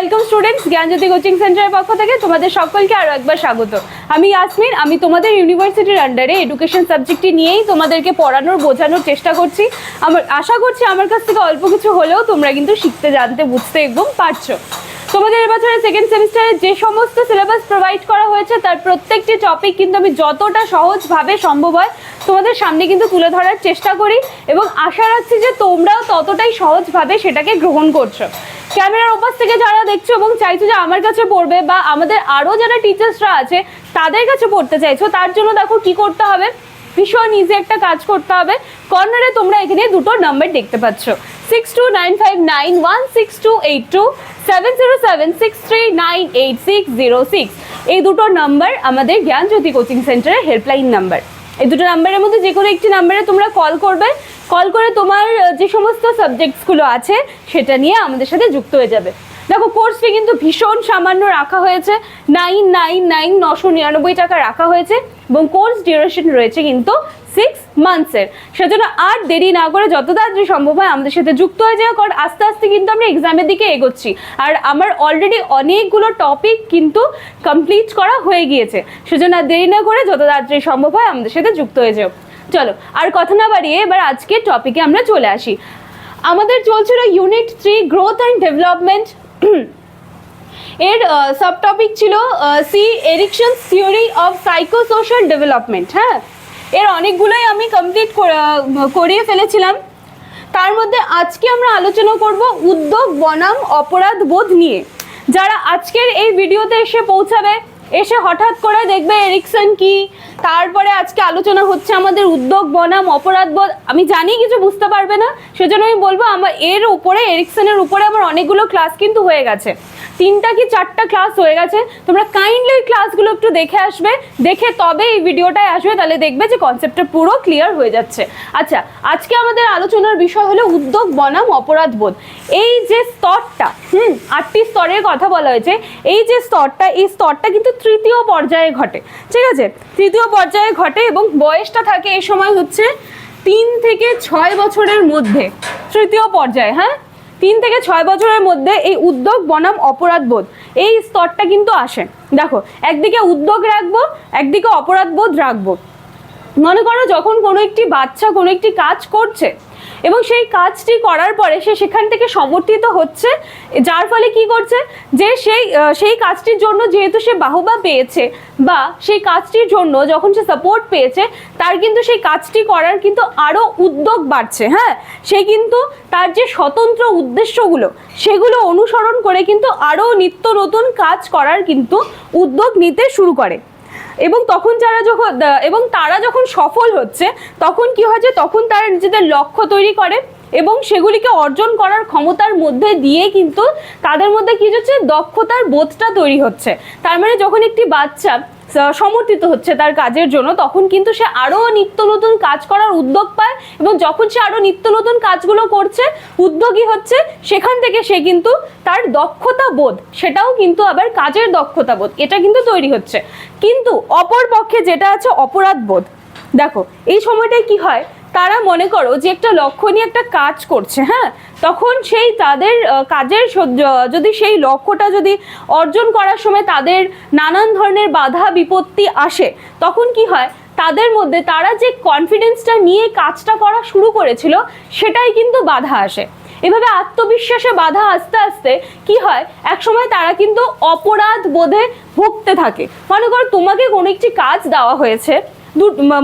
Welcome students জ্ঞানজ্যোতি coaching সেন্টারের পক্ষ থেকে তোমাদের সকলকে আরও একবার স্বাগত। আমি ইয়াসমিন আমি তোমাদের ইউনিভার্সিটির আন্ডারে এডুকেশন সাবজেক্টটি নিয়েই তোমাদেরকে পড়ানোর, বোঝানোর চেষ্টা করছি। আমার, আশা করছি আমার কাছ থেকে অল্প কিছু হলেও তোমরা কিন্তু শিখতে, জানতে, বুঝতে একদম পারছ। তোমাদের এবছরে সেকেন্ড সেমিস্টারে যে সমস্ত সিলেবাস প্রোভাইড করা হয়েছে, তার প্রত্যেকটি টপিক কিন্তু আমি যতটা সহজভাবে সম্ভব হয় তোমাদের সামনে কিন্তু তুলে ধরার চেষ্টা করি এবং আশা রাখছি যে তোমরাও ততটাই সহজভাবে সেটাকে গ্রহণ করছ। ক্যামেরার ওপাশ থেকে যারা দেখছ এবং চাইছো যে আমার কাছে পড়বে বা আমাদের আরও যারা টিচার্সরা আছে, তাদের কাছে পড়তে চাইছো, তার জন্য দেখো কি করতে হবে? ভীষণ ইজি একটা কাজ করতে হবে। কর্নারে তোমরা এখানে দুটো নাম্বার দেখতে পাচ্ছ। Six two nine five nine one six two eight two seven zero seven six three nine eight six zero six এই দুটো নাম্বার আমাদের জ্ঞানজ্যোতি কোচিং সেন্টারের হেল্পলাইন নাম্বার এই দুটো নাম্বারের মধ্যে যে কোনো একটি নাম্বারে তোমরা কল করবে। কল করে তোমার যে সমস্ত সাবজেক্টসগুলো আছে, সেটা নিয়ে আমাদের সাথে যুক্ত হয়ে যাবে। দেখো কোর্স ফি কিন্তু ভীষণ সামান্য রাখা হয়েছে। নাইন নাইন নাইন নশো নিরানব্বই টাকা রাখা হয়েছে এবং কোর্স ডিউরেশন রয়েছে কিন্তু সিক্স মান্থসের সেজন্য আর দেরি না করে যত তাড়াতাড়ি সম্ভব হয় আমাদের সাথে যুক্ত হয়ে যাওয়া কারণ আস্তে আস্তে কিন্তু আমরা এক্সামের দিকে এগোচ্ছি। আর আমার অলরেডি অনেকগুলো টপিক কিন্তু কমপ্লিট করা হয়ে গিয়েছে। সেজন্য আর দেরি না করে যত তাড়াতাড়ি সম্ভব হয় আমাদের সাথে যুক্ত হয়ে যাও। চলো, আর কথা না বাড়িয়ে এবার আজকের টপিকে আমরা চলে আসি। আমাদের চলছিল unit three growth and development এর সাব টপিক ছিল C Erikson theory of psychosocial development হ্যাঁ? এর অনেকগুলোই আমি কমপ্লিট করিয়ে ফেলেছিলাম। তার মধ্যে আজকে আমরা আলোচনা করব উদ্যোগ, বনাম, অপরাধ বোধ নিয়ে। যারা আজকের এই ভিডিওতে এসে পৌঁছাবে এসে হঠাৎ করে দেখবে এরিকসন কি? তারপরে আজকে আলোচনা হচ্ছে আমাদের উদ্যোগ বনাম, অপরাধ বোধ আমি জানি কিছু বুঝতে পারবে না, সেজন্য আমি বলব আমার এর উপরে এরিকসনের উপরে আমার অনেকগুলো ক্লাস কিন্তু হয়ে গেছে। তিনটা কি চারটা ক্লাস হয়ে গেছে? তোমরা কাইন্ডলি ওই ক্লাসগুলো একটু দেখে আসবে। দেখে তবে এই ভিডিওটায় আসবে, তাহলে দেখবে যে কনসেপ্টটা পুরো ক্লিয়ার হয়ে যাচ্ছে। আচ্ছা আজকে আমাদের আলোচনার বিষয় হলো উদ্যোগ বনাম অপরাধ বোধ। এই যে স্তরটা, হুম, আটটি স্তরের কথা বলা হয়েছে। এই যে স্তরটা, এই স্তরটা কিন্তু তৃতীয় পর্যায়ে ঘটে। ঠিক আছে? তৃতীয় পর্যায়ে ঘটে এবং বয়সটা থাকে এই সময় হচ্ছে তিন থেকে ছয় বছরের মধ্যে। তৃতীয় পর্যায়ে হ্যাঁ? তিন থেকে ছয় বছরের মধ্যে এই উদ্যোগ বনাম অপরাধ বোধ। এই স্তরটা কিন্তু আসে। দেখো, একদিকে উদ্যোগ রাখব, একদিকে অপরাধ বোধ রাখব। মনে করো যখন কোনো একটি বাচ্চা কোনো একটি কাজ করছে এবং সেই কাজটি করার পরে সে সেখান থেকে সমর্থিত হচ্ছে, যার ফলে কি করছে যে সেই সেই কাজটির জন্য যেহেতু সে বাহবা পেয়েছে বা সেই কাজটির জন্য যখন সে সাপোর্ট পেয়েছে, তার কিন্তু সেই কাজটি করার কিন্তু আরও উদ্যোগ বাড়ছে হ্যাঁ? সে কিন্তু তার যে স্বতন্ত্র উদ্দেশ্যগুলো, সেগুলো অনুসরণ করে কিন্তু আরও নিত্য নতুন কাজ করার কিন্তু উদ্যোগ নিতে শুরু করে। এবং তখন যারা যখন এবং তারা যখন সফল হচ্ছে, তখন কি হয় যে, তখন তারা নিজেদের লক্ষ্য তৈরি করে এবং সেগুলিকে অর্জন করার ক্ষমতার মধ্যে দিয়ে কিন্তু তাদের মধ্যে কি হচ্ছে, দক্ষতার বোধটা তৈরি হচ্ছে। তার মানে যখন একটি বাচ্চা সমর্থিত হচ্ছে তার কাজের জন্য, তখন কিন্তু সে আরও নিত্য নতুন কাজ করার উদ্যোগ পায় এবং যখন সে আরও নিত্য নতুন কাজগুলো করছে, উদ্যোগী হচ্ছে, সেখান থেকে সে কিন্তু তার দক্ষতা বোধ, সেটাও কিন্তু আবার কাজের দক্ষতা বোধ, এটা কিন্তু তৈরি হচ্ছে। কিন্তু অপর পক্ষে যেটা আছে অপরাধ বোধ দেখো, এই সময়টায় কি হয়? তারা মনে করো যে একটা লক্ষ্য নিয়ে একটা কাজ করছে হ্যাঁ? তখন সেই তাদের কাজের যদি সেই লক্ষ্যটা যদি অর্জন করার সময় তাদের নানান ধরনের বাধা বিপত্তি আসে, তখন কি হয়? তাদের মধ্যে তারা যে কনফিডেন্সটা নিয়ে কাজটা করা শুরু করেছিল, সেটাই কিন্তু বাধা আসে। এভাবে আত্মবিশ্বাসে বাধা আস্তে আস্তে কি হয়? একসময় তারা কিন্তু অপরাধ বোধে ভুগতে থাকে। মনে করো তোমাকে কোনো একটি কাজ দেওয়া হয়েছে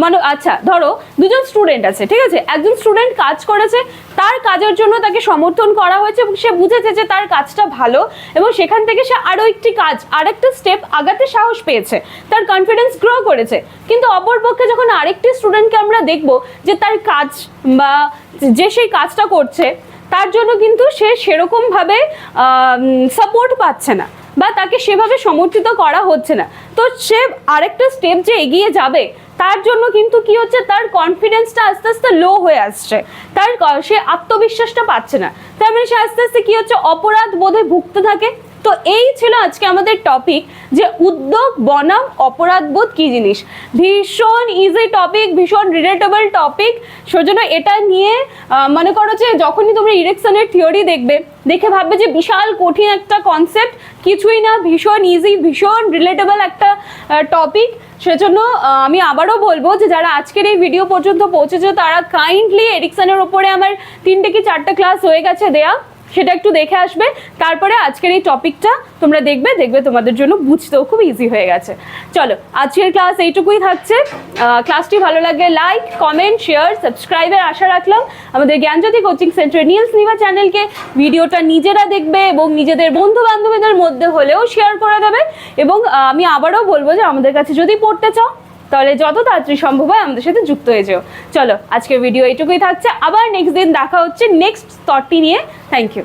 মানে আচ্ছা ধরো, দুজন স্টুডেন্ট আছে, ঠিক আছে? একজন স্টুডেন্ট কাজ করেছে, তার কাজের জন্য তাকে সমর্থন করা হয়েছে এবং সে বুঝেছে যে তার কাজটা ভালো এবং সেখান থেকে সে আরও একটি কাজ, আরেকটা স্টেপ আগাতে সাহস পেয়েছে, তার কনফিডেন্স গ্রো করেছে। কিন্তু অপরপক্ষে যখন আরেকটি স্টুডেন্টকে আমরা দেখব যে তার কাজ বা যে সেই কাজটা করছে, তার জন্য কিন্তু সে সেরকমভাবে সাপোর্ট পাচ্ছে না বা তাকে সেভাবে সমর্থিত করা হচ্ছে না। তো সে আরেকটা স্টেপ যে এগিয়ে যাবে তার জন্য কিন্তু কি হচ্ছে? তার কনফিডেন্সটা আস্তে আস্তে লো হয়ে আসছে। তার সে আত্মবিশ্বাসটা পাচ্ছে না। তার মানে সে আস্তে আস্তে কি হচ্ছে? অপরাধ বোধে ভুগতে থাকে। তো এই ছিল আজকে আমাদের টপিক যে উদ্যোগ, বনাম অপরাধবোধ কি জিনিস? ভীষণ ইজি টপিক ভীষণ রিলেটেবল টপিক সেজন্য এটা নিয়ে মনে করো যে যখনই তোমরা ইরেকশনের থিওরি দেখবে, দেখে ভাববে যে বিশাল কঠিন একটা কনসেপ্ট কিছুই না, ভীষণ ইজি ভীষণ রিলেটেবল একটা টপিক সেজন্য আমি আবারও বলব যে যারা আজকের এই ভিডিও পর্যন্ত পৌঁছেছে, তারা কাইন্ডলি এরিকসনের ওপরে আমার তিনটে কি চারটে ক্লাস হয়ে গেছে দেয়া। সেটা একটু দেখে আসবে। তারপরে আজকের এই টপিকটা তোমরা দেখবে দেখবে তোমাদের জন্য বুঝতেও খুব ইজি হয়ে গেছে। চলো, আজকের ক্লাস এইটুকুই থাকছে। ক্লাসটি ভালো লাগলে লাইক কমেন্ট শেয়ার সাবস্ক্রাইবের আশা রাখলাম। আমাদের Gyanjyoti coaching centre Nils Nibha চ্যানেলকে ভিডিওটা নিজেরা দেখবে এবং নিজেদের বন্ধু বান্ধবীদের মধ্যে হলেও শেয়ার করে দেবে। এবং আমি আবারও বলব যে আমাদের কাছে যদি পড়তে চাও তাহলে যত তাড়াতাড়ি সম্ভব হয় আমাদের সাথে যুক্ত হয়ে যেও। চলো, আজকের ভিডিও এইটুকুই থাকছে। আবার নেক্সট দিন দেখা হচ্ছে নেক্সট স্তরটি নিয়ে। Thank you